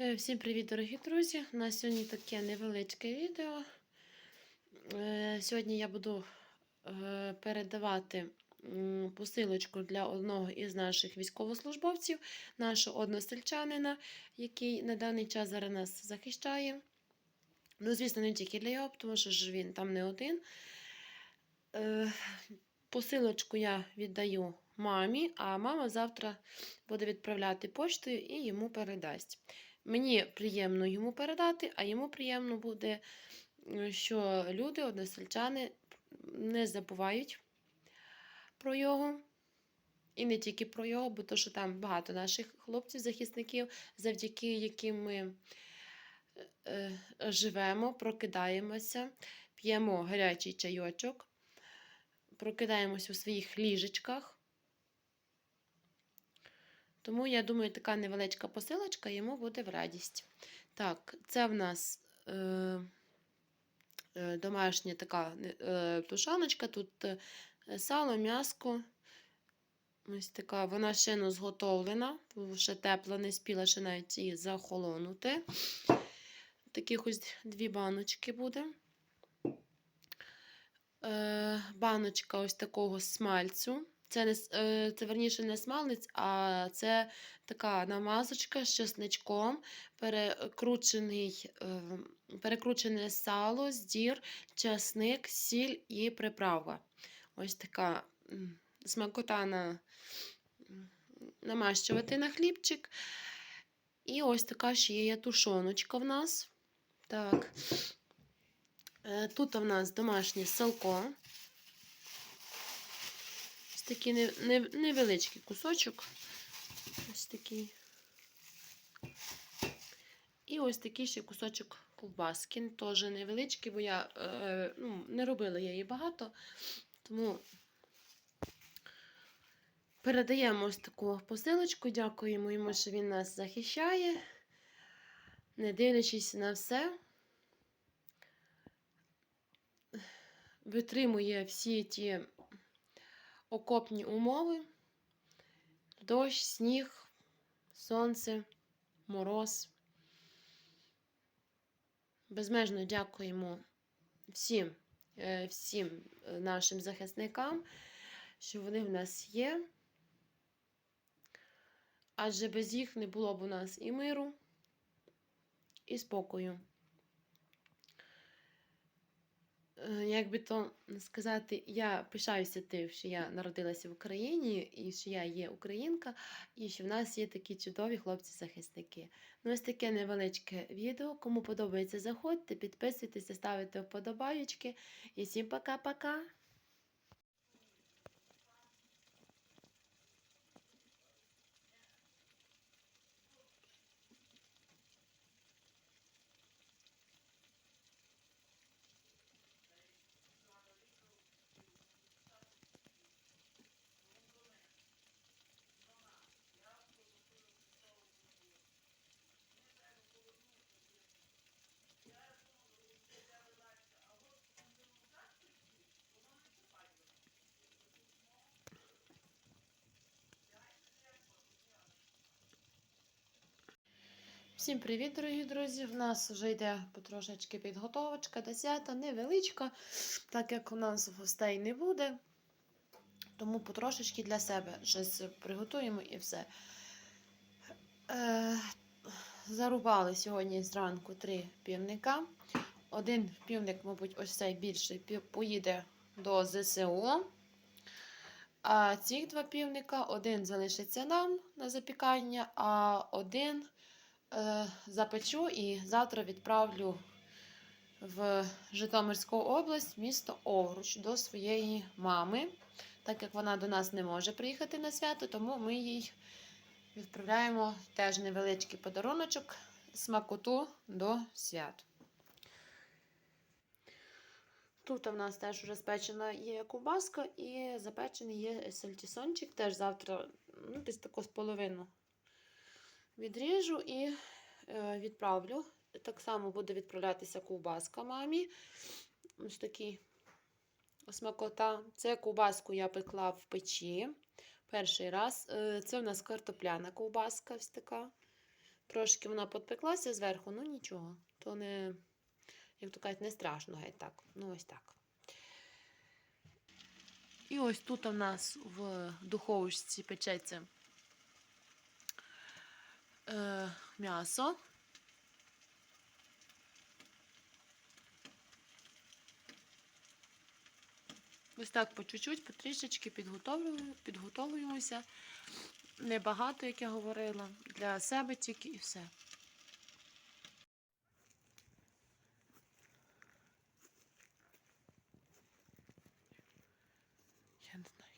Е, Всім привіт, дорогі друзі! У нас сьогодні таке невеличке відео. Е, Сьогодні я буду е, передавати посилочку для одного із наших військовослужбовців, нашого односельчанина, який на даний час зараз нас захищає. Ну, звісно, не тільки для його, тому що ж він там не один. Посилочку я віддаю мамі, а мама завтра буде відправляти поштою і йому передасть. Мені приємно йому передати, а йому приємно буде, е, що люди, односельчани, не забувають про його. І не тільки про його, бо то, що там багато наших хлопців-захисників, завдяки яким ми е, живемо, прокидаємося, п'ємо гарячий чайочок, прокидаємося у своїх ліжечках. Тому, я думаю, така невеличка посилочка йому буде в радість. Так, це в нас е, е, домашня така е, тушаночка. Тут е, сало, м'яско. Ось така, вона ще не зготовлена, ще тепла, не спіла ще навіть її захолонути. Таких ось дві баночки буде. Е, баночка ось такого смальцю. Це, не, е, це верніше не смалець, а це така намазочка з чесничком, перекручений, е, перекручене сало, здір, чесник, сіль і приправа. Ось така смакота на намащувати на хлібчик. І ось така ще є тушоночка в нас. Так. Е, Тут у нас домашнє салко. Такий не- не- невеличкий кусочок. Ось такий. І ось такий ще кусочок ковбаски. Теж невеличкий, бо я е, ну, не робила я її багато. Тому передаємо ось таку посилочку. Дякуємо йому, що він нас захищає. Не дивлячись на все. Витримує всі ті окопні умови, дощ, сніг, сонце, мороз. Безмежно дякуємо всім, е, всім нашим захисникам, що вони в нас є. Адже без їх не було б у нас і миру, і спокою. Е, Як би то сказати, я пишаюся тим, що я народилася в Україні, і що я є українка, і що в нас є такі чудові хлопці-захисники. Ну, ось таке невеличке відео. Кому подобається, заходьте, підписуйтеся, ставте вподобаючки. І всім пока-пока! Всім привіт, дорогі друзі! В нас вже йде потрошечки підготовочка до свята, невеличка, так як у нас гостей не буде. Тому потрошечки для себе щось приготуємо і все. Е, зарубали сьогодні зранку три півника. Один півник, мабуть, ось цей більший, поїде до ЗСУ. А ці два півника один залишиться нам на запікання, а один запечу і завтра відправлю в Житомирську область, місто Овруч, до своєї мами. Так як вона до нас не може приїхати на свято, тому ми їй відправляємо теж невеличкий подаруночок, смакоту до свят. Тут у нас теж вже спечена є ковбаска і запечений є сальтісончик. Теж завтра ну, десь тако з половину відріжу і е, відправлю. Так само буде відправлятися ковбаска мамі. Ось такий смакота. Це ковбаску я пекла в печі перший раз. Е, Це у нас картопляна ковбаска ось така. Трошки вона підпеклася зверху, ну нічого. То не, як то кажуть, не страшно геть так. Ну ось так. І ось тут у нас в духовочці печеться е, м'ясо. Ось так по чуть-чуть, потрішечки підготовлюємося. Небагато, як я говорила, для себе тільки і все. Я не знаю,